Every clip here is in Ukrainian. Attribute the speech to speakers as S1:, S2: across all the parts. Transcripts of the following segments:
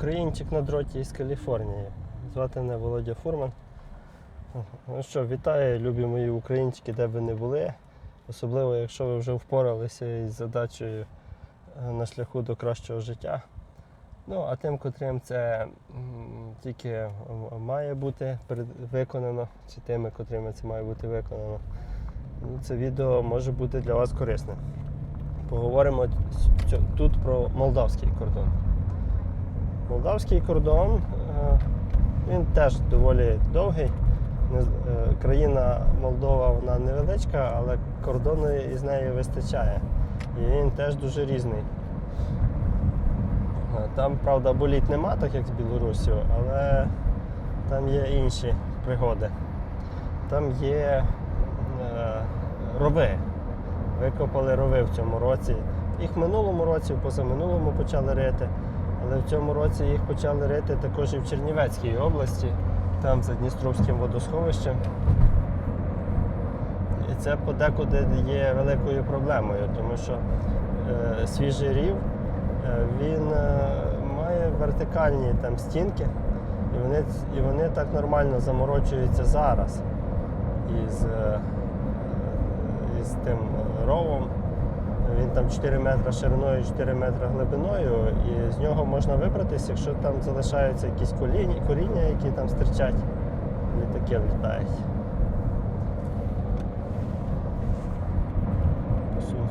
S1: Українчик на дроті із Каліфорнії. Звати мене Володя Фурман. Ну що, вітаю, любі мої українчики, де ви не були. Особливо, якщо ви вже впоралися із задачею е, на шляху до кращого життя. Ну, а тим, котрим це тільки має бути виконано, чи тими, котрими це має бути виконано, ну, це відео може бути для вас корисним. Поговоримо тут про молдавський кордон. Молдавський кордон е, він теж доволі довгий. Е, Країна Молдова вона невеличка, але кордону із нею вистачає. І він теж дуже різний. Е, Там, правда, боліт нема, так як з Білоруссю, але там є інші пригоди. Там є рови. Викопали рови в цьому році. Їх в минулому році, позаминулому почали рити. Але в цьому році їх почали рити також і в Чернівецькій області, там за Дністровським водосховищем. І це подекуди є великою проблемою, тому що е, свіжий рів е, він е, має вертикальні там стінки, і вони, і вони так нормально заморочуються зараз із, е, із тим ровом. Він там 4 метри шириною, 4 метри глибиною, і з нього можна вибратися, якщо там залишаються якісь коління, коріння, які там стирчать, літаки влітають.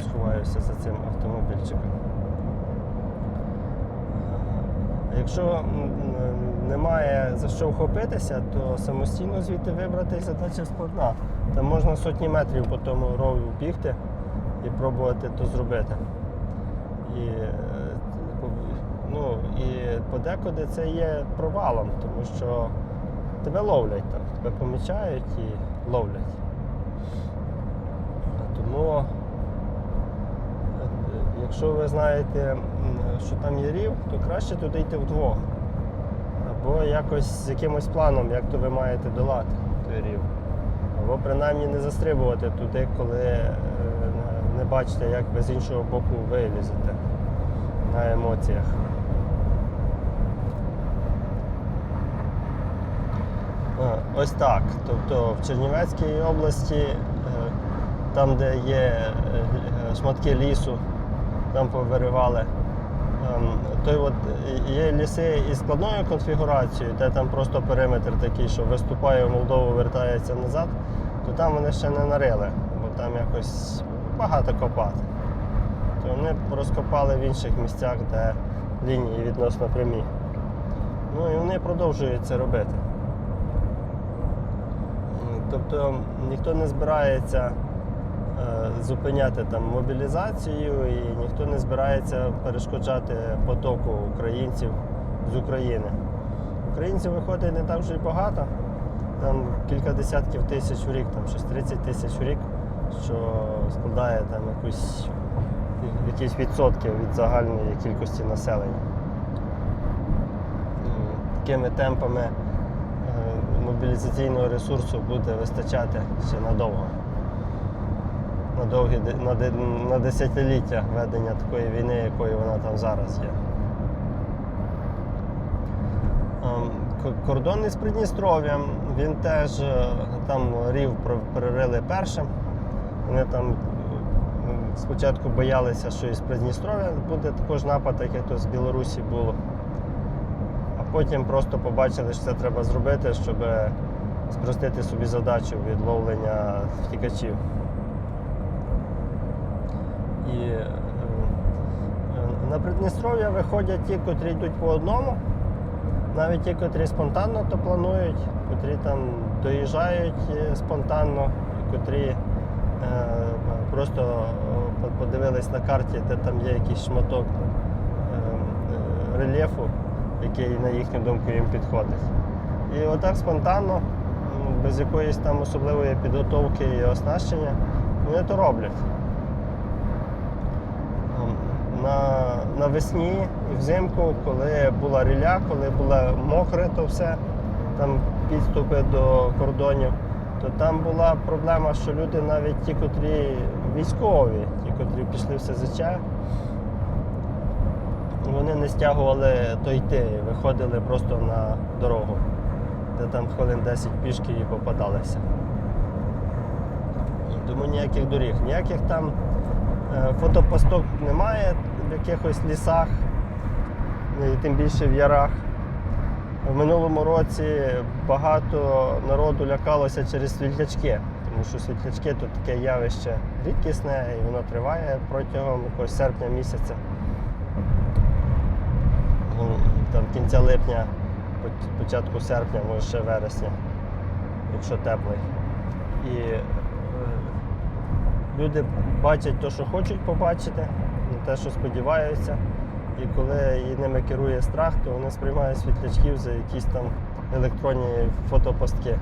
S1: Сховаюся за цим автомобільчиком. Якщо немає за що вхопитися, то самостійно звідти вибратися задача складна. Там можна сотні метрів по тому рову бігти і пробувати то зробити. І, е, ну, і подекуди це є провалом, тому що тебе ловлять там, тебе помічають і ловлять. Тому, е, якщо ви знаєте, що там є рів, то краще туди йти вдвох. Або якось з якимось планом, як то ви маєте долати той рів. Або принаймні не застрибувати туди, коли е, бачите, як ви з іншого боку вилізете на емоціях. Ось так. Тобто в Чернівецькій області, е, там, де є е, е, шматки лісу, там повиривали. Ем, Той от є ліси із складною конфігурацією, де там просто периметр такий, що виступає в Молдову, вертається назад, то там вони ще не нарили, бо там якось багато копати. То вони розкопали в інших місцях, де лінії відносно прямі. Ну і вони продовжують це робити. Тобто ніхто не збирається е, зупиняти там мобілізацію і ніхто не збирається перешкоджати потоку українців з України. Українців виходить не так вже й багато, там кілька десятків тисяч в рік, там щось 30 тисяч в рік, що складає там якусь, якісь відсотки від загальної кількості населення. Такими темпами е, мобілізаційного ресурсу буде вистачати ще надовго. На довгі на, на десятиліття ведення такої війни, якою вона там зараз є. Ем, Кордон із Придністров'ям, він теж е, там рів про- перерили першим. Вони там спочатку боялися, що із Придністров'я буде також напад, як то з Білорусі було. А потім просто побачили, що це треба зробити, щоб спростити собі задачу відловлення втікачів. І е, е, на Придністров'я виходять ті, котрі йдуть по одному, навіть ті, котрі спонтанно то планують, котрі там доїжджають е, спонтанно, котрі просто е, подивились на карті, де там є якийсь шматок е, е, рельєфу, який, на їхню думку, їм підходить. І отак спонтанно, без якоїсь там особливої підготовки і оснащення, вони то роблять. Ем, На, навесні і взимку, коли була ріля, коли було мокре, то все, там підступи до кордонів, то там була проблема, що люди навіть ті, котрі військові, ті, котрі пішли в СЗЧ, вони не стягували то йти, виходили просто на дорогу, де там хвилин 10 пішки і попадалися. Тому ніяких доріг, ніяких там е, фотопосток немає в якихось лісах, тим більше в ярах. В минулому році багато народу лякалося через світлячки, тому що світлячки то таке явище рідкісне і воно триває протягом якогось серпня місяця. Ну, Там кінця липня, початку серпня, може ще вересня, якщо теплий. І е, люди бачать те, що хочуть побачити, не те, що сподіваються. І коли ними керує страх, то вони сприймають світлячків за якісь там електронні фотопостки.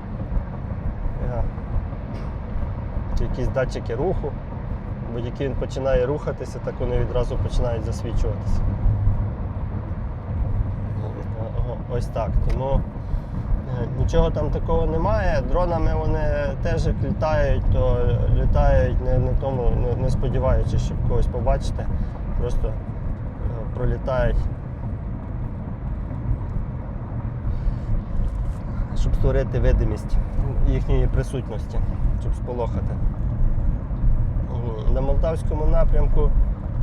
S1: Чи якісь датчики руху. Тільки він починає рухатися, так вони відразу починають засвічуватися. Ось так. Тому е, нічого там такого немає. Дронами вони теж як літають, то літають не, не тому, не, не сподіваючись, щоб когось побачити. Просто пролітають. Щоб створити видимість їхньої присутності, щоб сполохати. На молдавському напрямку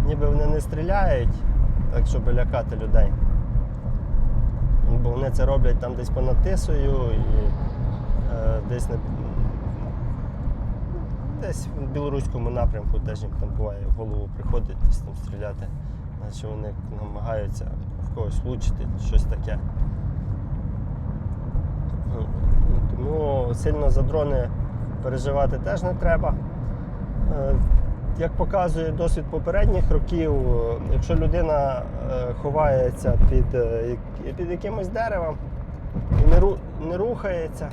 S1: ніби вони не стріляють, так щоб лякати людей. Бо вони це роблять там десь понад тисою і е, десь на десь в білоруському напрямку теж їм там буває в голову приходить десь там стріляти, наче вони намагаються в когось влучити, щось таке. Ну, Тому сильно за дрони переживати теж не треба. Е, Як показує досвід попередніх років, якщо людина е, ховається під, е, під якимось деревом і не, не рухається,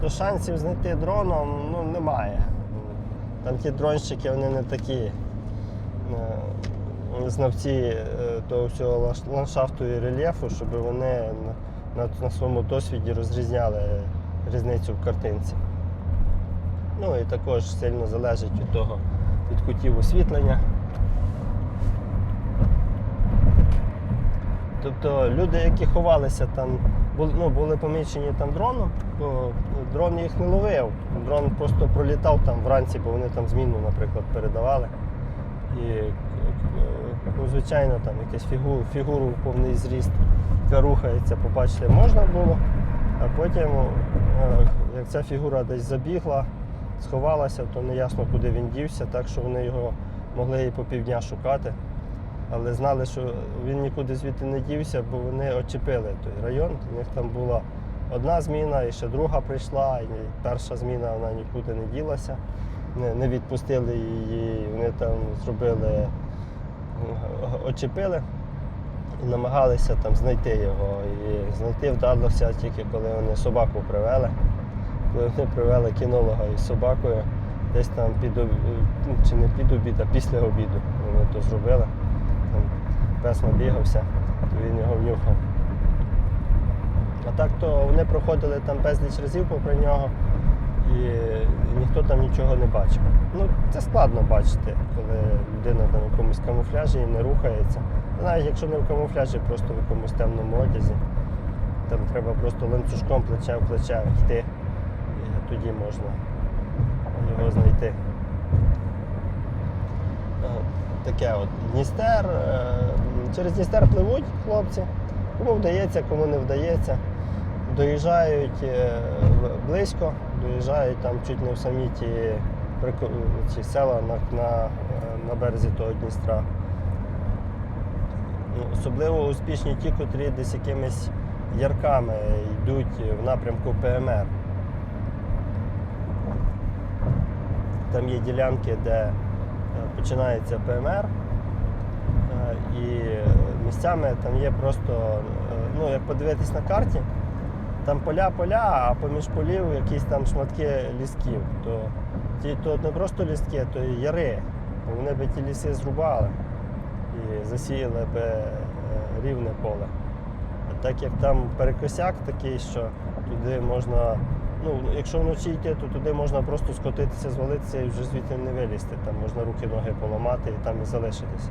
S1: то шансів знайти дроном ну, немає. Там ті дронщики вони не такі знавці е, того всього ландшафту і рельєфу, щоб вони на, на, своєму досвіді розрізняли різницю в картинці. Ну і також сильно залежить від того, від кутів освітлення. Тобто люди, які ховалися там, були, ну, були помічені там дроном, то дрон їх не ловив. Дрон просто пролітав там вранці, бо вони там зміну, наприклад, передавали. І, ну, звичайно, там якусь фігуру, фігуру в повний зріст, яка рухається, побачити можна було. А потім, е, як ця фігура десь забігла, сховалася, то не ясно, куди він дівся, так що вони його могли і по півдня шукати. Але знали, що він нікуди звідти не дівся, бо вони очепили той район. У них там була одна зміна, і ще друга прийшла, і перша зміна вона нікуди не ділася, не, відпустили її, вони там зробили, очепили і намагалися там знайти його. І знайти вдалося тільки коли вони собаку привели. Коли вони привели кінолога із собакою, десь там під об- ну, чи не під обід, а після обіду вони то зробили. Там пес набігався, то він його внюхав. А так то вони проходили там безліч разів попри нього і там нічого не бачив. Ну, це складно бачити, коли людина в якомусь камуфляжі і не рухається. Навіть якщо не в камуфляжі, просто в якомусь темному одязі. Там треба просто ланцюжком плече в плече йти, і тоді можна його знайти. Е, Таке от Дністер. е, Через Дністер пливуть хлопці. Кому вдається, кому не вдається. Доїжджають е, близько, доїжджають там чуть не в самі ті, ці села на, на, на березі того Дністра. Ну, Особливо успішні ті, котрі десь якимись ярками йдуть в напрямку ПМР. Там є ділянки, де е, починається ПМР, е, і місцями там є просто, е, ну як подивитись на карті, там поля-поля, а поміж полів якісь там шматки лісків. То ті то не просто ліски, то і яри. Вони би ті ліси зрубали і засіяли би е, рівне поле. А так як там перекосяк такий, що туди можна, ну, якщо вночі йти, то туди можна просто скотитися, звалитися і вже звідти не вилізти. Там можна руки-ноги поламати і там і залишитися.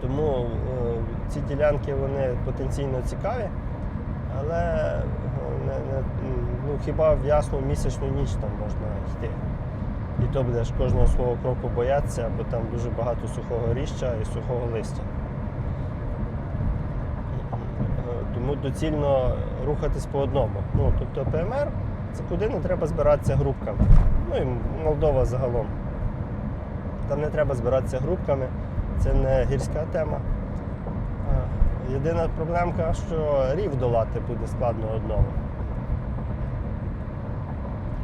S1: Тому е, ці ділянки вони потенційно цікаві, але е, не, не, ну, хіба в ясну місячну ніч там можна йти. І то будеш кожного свого кроку боятися, бо там дуже багато сухого ріща і сухого листя. Тому доцільно рухатись по одному. Ну, тобто ПМР це куди не треба збиратися групками. Ну і Молдова загалом. Там не треба збиратися групками, це не гірська тема. Єдина проблемка, що рів долати буде складно одному.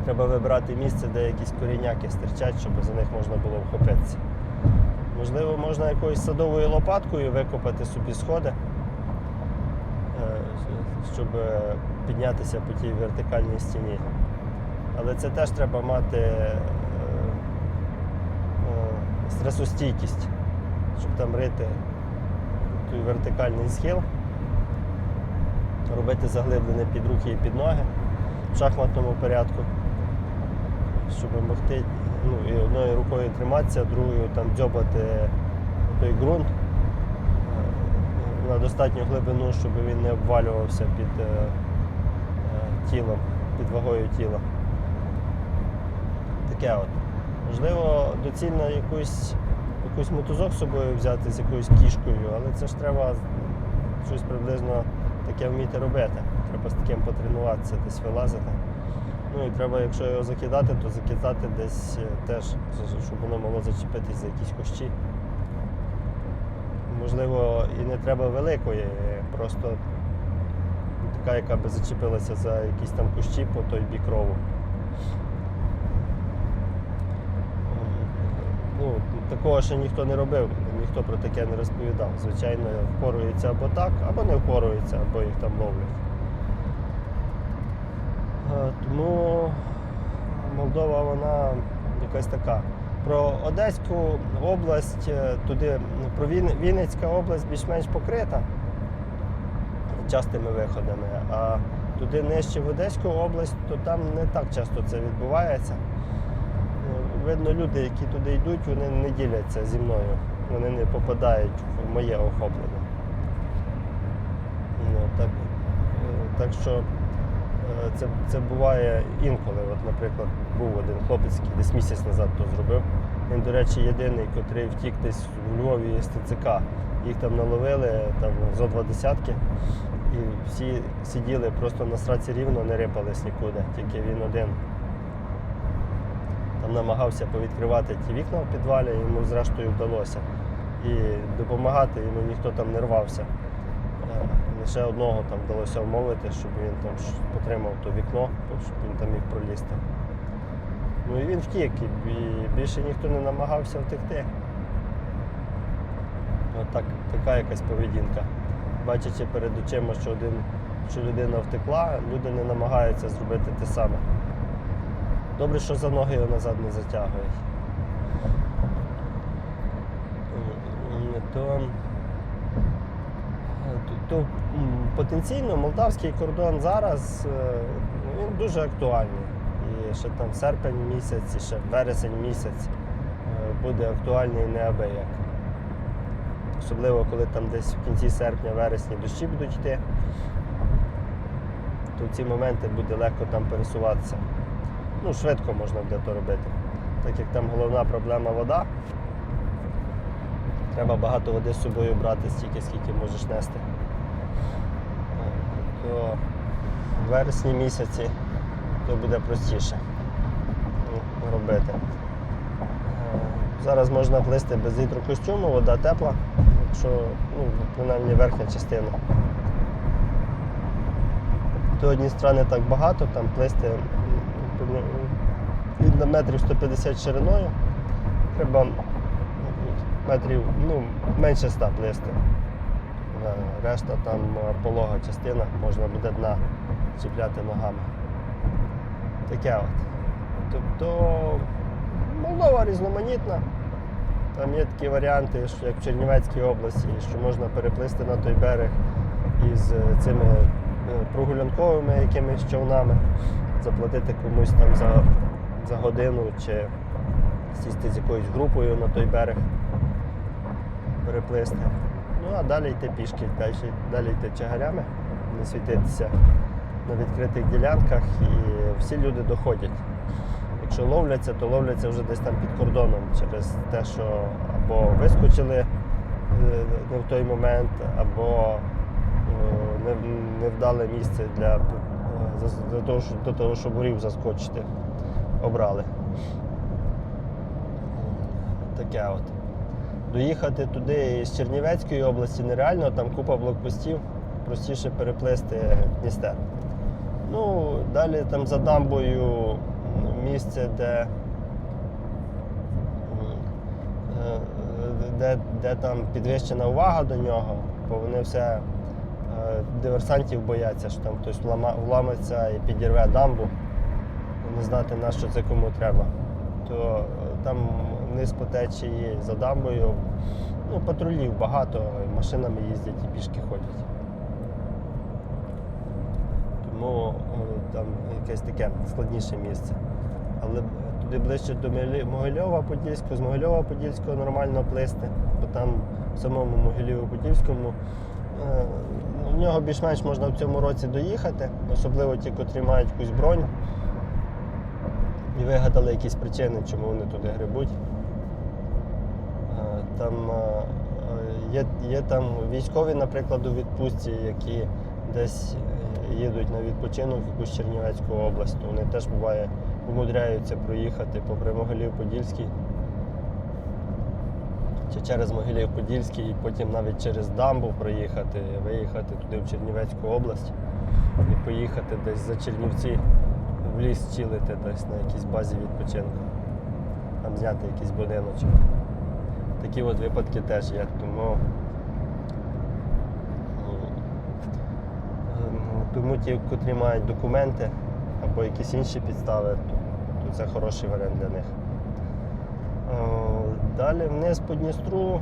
S1: Треба вибирати місце, де якісь коріняки стирчать, щоб за них можна було вхопитися. Можливо, можна якоюсь садовою лопаткою викопати собі сходи, е, щоб е, піднятися по тій вертикальній стіні. Але це теж треба мати е, стресостійкість, щоб там рити той вертикальний схил, робити заглиблене під руки і під ноги в шахматному порядку, щоб могти ну, і одною рукою триматися, другою там дзьобати той ґрунт е, на достатню глибину, щоб він не обвалювався під е, е, тілом, під вагою тіла. Таке от. Можливо, доцільно якусь, якусь мотузок з собою взяти з якоюсь кішкою, але це ж треба щось приблизно таке вміти робити. Треба з таким потренуватися, десь вилазити. Ну і треба, якщо його закидати, то закидати десь е, теж, щоб воно могло зачепитись за якісь кущі. Можливо, і не треба великої, просто така, яка би зачепилася за якісь там кущі по той бік рову. Ну, такого ще ніхто не робив, ніхто про таке не розповідав. Звичайно, впоруються або так, або не впоруються, або їх там ловлять. Е, Тому Молдова вона якась така. Про Одеську область, е, туди, про Вінницька область більш-менш покрита частими виходами, а туди нижче в Одеську область, то там не так часто це відбувається. Ну, Видно, люди, які туди йдуть, вони не діляться зі мною, вони не попадають в моє охоплення. Ну, так, е, так що е, це, це буває інколи. От, наприклад, був один хлопець, який десь місяць назад то зробив. Він, до речі, єдиний, котрий втік десь в Львові з ТЦК. Їх там наловили там, зо два десятки. І всі сиділи просто на сраці рівно, не рипались нікуди, тільки він один. Намагався повідкривати ті вікна в підвалі, йому зрештою вдалося. І допомагати йому ніхто там не рвався. Е, Лише одного там вдалося вмовити, щоб він там потримав то вікно, щоб він там міг пролізти. Ну і він втік, і більше ніхто не намагався втекти. От так, така якась поведінка. Бачачи перед очима, що, один, що людина втекла, люди не намагаються зробити те саме. Добре, що за ноги його назад не затягують. То, то, то потенційно молдавський кордон зараз е, він дуже актуальний. І ще там серпень місяць, і ще вересень місяць е, буде актуальний неабияк. Особливо, коли там десь в кінці серпня-вересні дощі будуть йти, то в ці моменти буде легко там пересуватися. Ну, швидко можна буде то робити. Так як там головна проблема вода, треба багато води з собою брати стільки, скільки можеш нести. Е, То в вересні місяці то буде простіше робити. Е, Зараз можна плисти без гідрокостюму, вода тепла, якщо ну, принаймні верхня частина. То одні сторони так багато, там плисти від метрів 150 шириною. Треба метрів ну, менше 100 плисти. Е, Решта там е, полога частина, можна буде дна чіпляти ногами. Таке от. Тобто Молдова різноманітна. Там є такі варіанти, що як в Чернівецькій області, що можна переплисти на той берег із е, цими прогулянковими якимись човнами, заплатити комусь там за, за годину чи сісти з якоюсь групою на той берег, переплисти. Ну а далі йти пішки, далі, далі йти чагарями, не світитися на відкритих ділянках і всі люди доходять. Якщо ловляться, то ловляться вже десь там під кордоном через те, що або вискочили не в той момент, або е, не, не вдале місце для, для того, до того, щоб у рів заскочити, обрали. Таке от. Доїхати туди з Чернівецької області нереально, там купа блокпостів, простіше переплисти Дністер. Ну, далі там за дамбою місце, де, е, де, де там підвищена увага до нього, бо вони все диверсантів бояться, що там хтось вламиться і підірве дамбу, не знати на що це кому треба. То е, там низ по течії за дамбою, ну, патрулів багато, машинами їздять і пішки ходять. Тому е, там якесь таке складніше місце. Але туди ближче до Могильова-Подільського, з Могильова-Подільського нормально плисти, бо там в самому Могилєво-Подільському е, в нього більш-менш можна в цьому році доїхати, особливо ті, котрі мають якусь бронь і вигадали якісь причини, чому вони туди грибуть. Е, Там е, є, є там військові, наприклад, у відпустці, які десь е, їдуть на відпочинок в якусь Чернівецьку область, вони теж буває умудряються проїхати попри Могилів-Подільський чи через Могилів-Подільський, і потім навіть через дамбу проїхати, виїхати туди в Чернівецьку область і поїхати десь за Чернівці в ліс чилити десь на якійсь базі відпочинку. Там зняти якийсь будиночок. Такі от випадки теж є, тому. Тому ті, котрі мають документи або якісь інші підстави, то, це хороший варіант для них. Далі вниз по Дністру,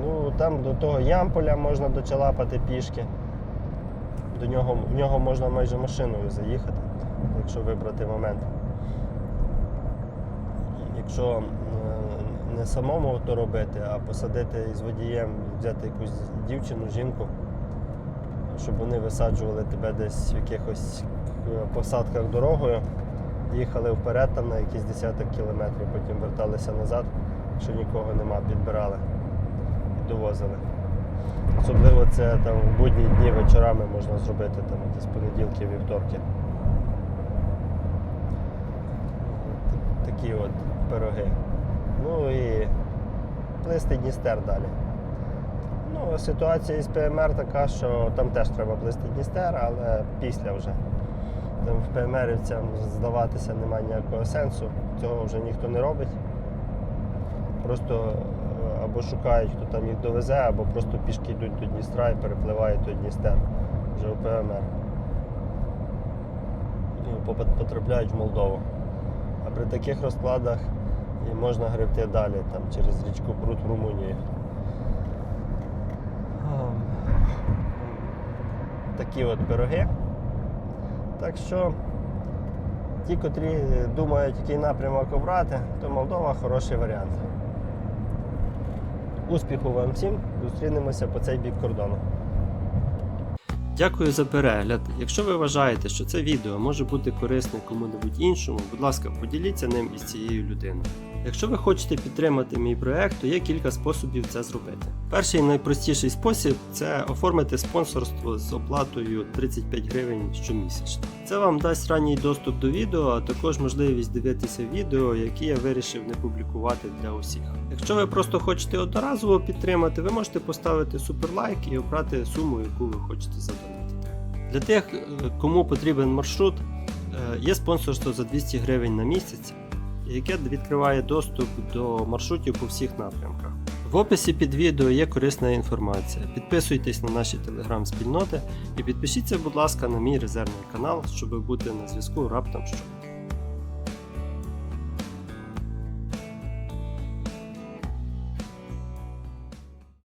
S1: ну там до того Ямполя можна дочалапати пішки. До нього, в нього можна майже машиною заїхати, якщо вибрати момент. Якщо е, не самому то робити, а посадити з водієм, взяти якусь дівчину, жінку, щоб вони висаджували тебе десь в якихось е, посадках дорогою, їхали вперед там на якісь десяток кілометрів, потім верталися назад, якщо нікого нема, підбирали і довозили. Особливо це там в будні дні вечорами можна зробити там десь понеділки, вівторки. Такі от пироги. Ну і плисти Дністер далі. Ну, ситуація із ПМР така, що там теж треба плисти Дністер, але після вже. Там в ПМРівцям здаватися немає ніякого сенсу, цього вже ніхто не робить. Просто е, або шукають, хто там їх довезе, або просто пішки йдуть до Дністра і перепливають до Дністер вже в ПМР. І потрапляють в Молдову. А при таких розкладах і можна гребти далі, там, через річку Прут в Румунію. Ем, Такі от пироги. Так що ті, котрі думають, який напрямок обрати, то Молдова хороший варіант. Успіху вам всім, зустрінемося по цей бік кордону. Дякую за перегляд. Якщо ви вважаєте, що це відео може бути корисне кому-небудь іншому, будь ласка, поділіться ним із цією людиною. Якщо ви хочете підтримати мій проект, то є кілька способів це зробити. Перший найпростіший спосіб це оформити спонсорство з оплатою 35 гривень щомісячно. Це вам дасть ранній доступ до відео, а також можливість дивитися відео, які я вирішив не публікувати для усіх. Якщо ви просто хочете одноразово підтримати, ви можете поставити суперлайк і обрати суму, яку ви хочете задонатити. Для тих, е, кому потрібен маршрут, е, є спонсорство за 200 гривень на місяць, яке відкриває доступ до маршрутів по всіх напрямках. В описі під відео є корисна інформація. Підписуйтесь на наші телеграм-спільноти і підпишіться, будь ласка, на мій резервний канал, щоб бути на зв'язку раптом що.